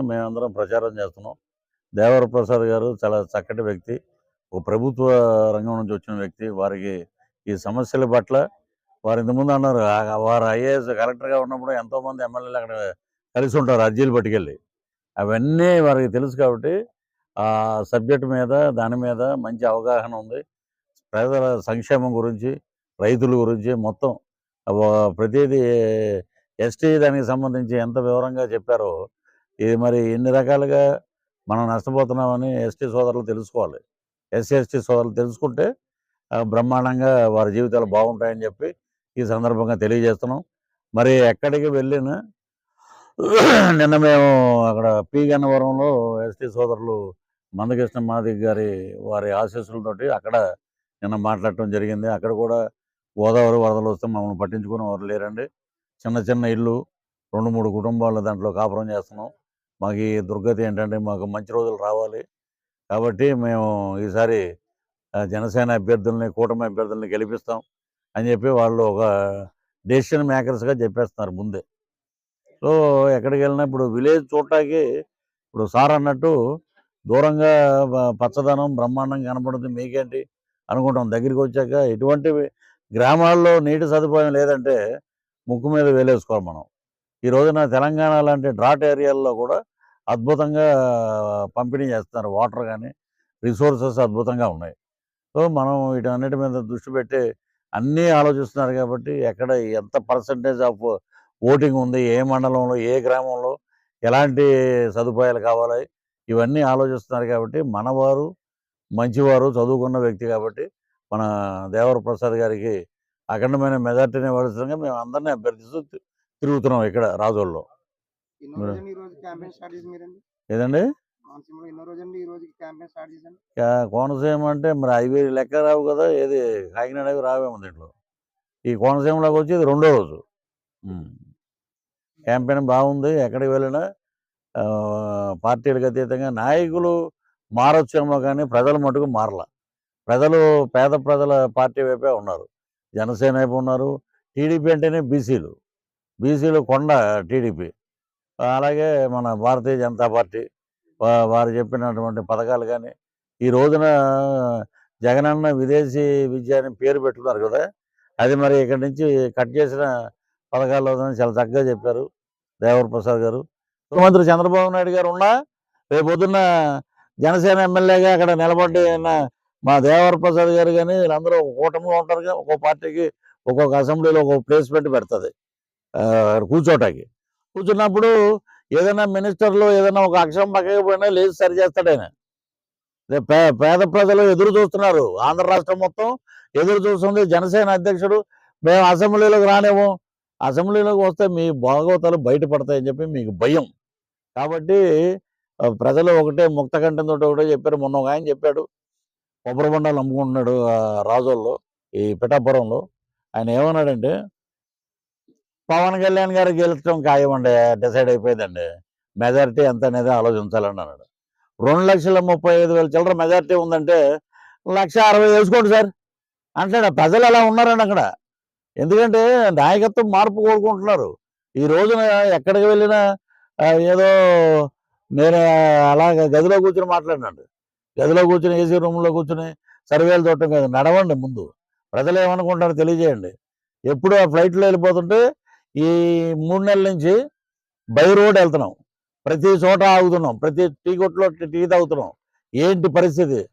కోసమే మేమందరం ప్రచారం చేస్తున్నాం. దేవర ప్రసాద్ గారు చాలా చక్కటి వ్యక్తి. ఒక ప్రభుత్వ రంగం నుంచి వచ్చిన వ్యక్తి. వారికి ఈ సమస్యల పట్ల వారు ఇంతకుముందు అన్నారు వారు ఐఏఎస్ కలెక్టర్గా ఉన్నప్పుడు ఎంతోమంది ఎమ్మెల్యేలు అక్కడ కలిసి ఉంటారు అర్జీలు పట్టుకెళ్ళి. అవన్నీ వారికి తెలుసు కాబట్టి ఆ సబ్జెక్ట్ మీద దాని మీద మంచి అవగాహన ఉంది. ప్రజల సంక్షేమం గురించి రైతుల గురించి మొత్తం ప్రతిదీ ఎస్టీ దానికి సంబంధించి ఎంత వివరంగా చెప్పారో ఇది మరి ఎన్ని రకాలుగా మనం నష్టపోతున్నామని ఎస్టీ సోదరులు తెలుసుకోవాలి. ఎస్సీ ఎస్టీ సోదరులు తెలుసుకుంటే ఆ, బ్రహ్మాండంగా వారి జీవితాలు బాగుంటాయని చెప్పి ఈ సందర్భంగా తెలియజేస్తున్నాం. మరి ఎక్కడికి వెళ్ళినా నిన్న మేము అక్కడ పి. గన్నవరంలో ఎస్టీ సోదరులు మందకృష్ణ మాదిక్ గారి వారి ఆశీస్సులతోటి అక్కడ నిన్న మాట్లాడటం జరిగింది. అక్కడ కూడా గోదావరి వరదలు వస్తే మమ్మల్ని పట్టించుకుని వారు లేరండి. చిన్న చిన్న ఇల్లు రెండు మూడు కుటుంబాలు దాంట్లో కాపురం చేస్తున్నాం. మాకు ఈ దుర్గతి ఏంటంటే మాకు మంచి రోజులు రావాలి. కాబట్టి మేము ఈసారి జనసేన అభ్యర్థుల్ని కూటమి అభ్యర్థుల్ని గెలిపిస్తాం అని చెప్పి వాళ్ళు ఒక డెసిషన్ మేకర్స్గా చెప్పేస్తున్నారు ముందే. సో ఎక్కడికి వెళ్ళినా ఇప్పుడు విలేజ్ చూడటానికి ఇప్పుడు సార్ అన్నట్టు దూరంగా పచ్చదనం బ్రహ్మాండం కనపడుతుంది మీకేంటి అనుకుంటాం. దగ్గరికి వచ్చాక ఎటువంటి గ్రామాల్లో నీటి సదుపాయం లేదంటే ముక్కు మీద వేలేసుకోవాలి మనం. ఈ రోజున తెలంగాణ లాంటి డ్రాట్ ఏరియాల్లో కూడా అద్భుతంగా పంపిణీ చేస్తున్నారు. వాటర్ కానీ రిసోర్సెస్ అద్భుతంగా ఉన్నాయి. సో మనం వీటన్నిటి మీద దృష్టి పెట్టి అన్నీ ఆలోచిస్తున్నారు కాబట్టి ఎక్కడ ఎంత పర్సంటేజ్ ఆఫ్ ఓటింగ్ ఉంది ఏ మండలంలో ఏ గ్రామంలో ఎలాంటి సదుపాయాలు కావాలి ఇవన్నీ ఆలోచిస్తున్నారు కాబట్టి మనవారు మంచివారు చదువుకున్న వ్యక్తి కాబట్టి మన దేవర ప్రసాద్ గారికి అఖండమైన మెజార్టీని ఇవ్వాల్సిందిగా మేము అందరినీ అభ్యర్థిస్తూ తిరుగుతున్నాం ఇక్కడ రాజోల్లో. ఏదండి? కోనసీమ అంటే మరి అవి లెక్క రావు కదా ఏది కాకినాడ అవి రావేమో దీంట్లో. ఈ కోనసీమలోకి వచ్చి ఇది రెండో రోజు. క్యాంపెయిన్ బాగుంది ఎక్కడికి వెళ్ళినా పార్టీలకు అతీతంగా నాయకులు మారొచ్చేమో కానీ ప్రజలు మటుకు మారల. ప్రజలు పేద ప్రజల పార్టీ వైపే ఉన్నారు. జనసేన వైపు ఉన్నారు టీడీపీ అంటేనే బీసీలు. బీసీలు కొండ టీడీపీ. అలాగే మన భారతీయ జనతా పార్టీ వారు చెప్పినటువంటి పథకాలు కానీ ఈ రోజున జగనన్న విదేశీ విద్య అని పేరు పెట్టుకున్నారు కదా అది మరి ఇక్కడి నుంచి కట్ చేసిన పథకాల్లో చాలా చక్కగా చెప్పారు దేవర ప్రసాద్ గారు. ముఖ్యమంత్రి చంద్రబాబు నాయుడు గారు ఉన్నా రేపు పొద్దున్న జనసేన ఎమ్మెల్యేగా అక్కడ నిలబడి మా దేవర ప్రసాద్ గారు కానీ వీళ్ళందరూ ఒక కూటమిలో ఉంటారు ఒక్కొక్క ఒక్కో పార్టీకి ఒక్కొక్క అసెంబ్లీలో ఒక్కొక్క ప్లేస్మెంట్ పెడుతుంది. ఆ, కూర్చోటానికి. కూర్చున్నప్పుడు ఏదైనా మినిస్టర్లు ఏదైనా ఒక అక్షరం పక్కకపోయినా లేదు సరి చేస్తాడు ఆయన. పే- పేద ప్రజలు ఎదురు చూస్తున్నారు. ఆంధ్ర రాష్ట్రం మొత్తం ఎదురు చూస్తుంది. జనసేన అధ్యక్షుడు మేము అసెంబ్లీలోకి రానేము అసెంబ్లీలోకి వస్తే మీ భాగవతాలు బయటపడతాయని చెప్పి మీకు భయం. కాబట్టి ప్రజలు ఒకటే ముక్త కంఠంతో ఒకటే చెప్పారు. మొన్న ఒక ఆయన చెప్పాడు. కొబ్బరి బొండాలు అమ్ముకుంటున్నాడు రాజోల్లో ఈ పిఠాపురంలో. ఆయన ఏమన్నాడంటే పవన్ కళ్యాణ్ గారు గెలుచడం ఖాయమండి. డిసైడ్ అయిపోయిందండి. మెజారిటీ ఎంత అనేది ఆలోచించాలండి అన్నాడు. రెండు లక్షల ముప్పై ఐదు వేల చిల్లర మెజారిటీ ఉందంటే లక్ష అరవై వేసుకోండి సార్. అంటాడు. ప్రజలు అలా ఉన్నారండి అక్కడ. ఎందుకంటే నాయకత్వం మార్పు కోరుకుంటున్నారు. ఈ రోజున ఎక్కడికి వెళ్ళినా ఏదో నేను అలాగ గదిలో కూర్చొని మాట్లాడినాడు. గదిలో కూర్చొని ఏసీ రూమ్లో కూర్చొని సర్వేలు చూడటం కాదు. నడవండి ముందు. ప్రజలు ఏమనుకుంటారో తెలియజేయండి. ఎప్పుడు ఆ ఫ్లైట్లో వెళ్ళిపోతుంటే ఈ మూడు నెలల నుంచి బై రోడ్ వెళ్తున్నాం. ప్రతి చోట ఆగుతున్నాం. ప్రతి టీ కొట్లో టీ తాగుతున్నాం. ఏంటి పరిస్థితి?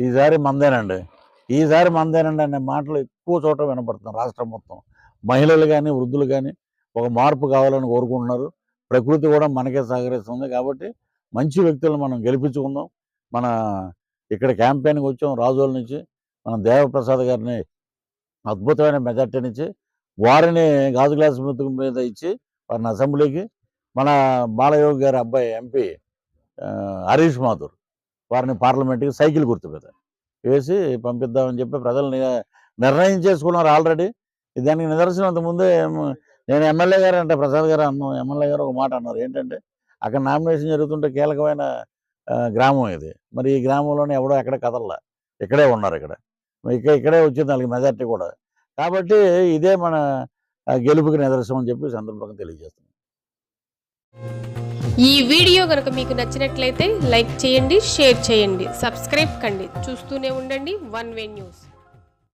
ఈసారి మందేనండి. ఈసారి మందేనండి అనే మాటలు ఎక్కువ చోట వినపడుతున్నాం రాష్ట్రం మొత్తం. మహిళలు కానీ వృద్ధులు కానీ ఒక మార్పు కావాలని కోరుకుంటున్నారు. ప్రకృతి కూడా మనకే సహకరిస్తుంది కాబట్టి మంచి వ్యక్తులను మనం గెలిపించుకుందాం. మన ఇక్కడ క్యాంపెయిన్కి వచ్చాం రాజోల నుంచి. మనం దేవప్రసాద్ గారిని అద్భుతమైన మెజార్టీ నుంచి వారిని గాజు గ్లాస్ మెతుకు మీద ఇచ్చి వారిని అసెంబ్లీకి మన బాలయోగి గారి అబ్బాయి ఎంపీ హరీష్ మాథూర్ వారిని పార్లమెంట్కి సైకిల్ గుర్తు మీద వేసి పంపిద్దామని చెప్పి ప్రజలు నిర్ణయం చేసుకున్నారు ఆల్రెడీ. దానికి నిదర్శనం అంతకుముందే నేను ఎమ్మెల్యే గారు అంటే ప్రసాద్ గారు అన్నాం ఎమ్మెల్యే గారు ఒక మాట అన్నారు. ఏంటంటే అక్కడ నామినేషన్ జరుగుతుంటే కీలకమైన గ్రామం ఇది. మరి ఈ గ్రామంలోనే ఎవడో ఎక్కడ కదల్లా. ఇక్కడే ఉన్నారు ఇక్కడ. ఇక్కడ ఇక్కడే వచ్చింది వాళ్ళకి మెజార్టీ కూడా కాబట్టి ఇదే మన గెలుపుకి నిదర్శనం అని చెప్పి సందర్భంగా తెలియజేస్తున్నాం. ఈ వీడియో కనుక మీకు నచ్చినట్లయితే లైక్ చేయండి షేర్ చేయండి సబ్స్క్రైబ్ కండి. చూస్తూనే ఉండండి వన్ వే న్యూస్.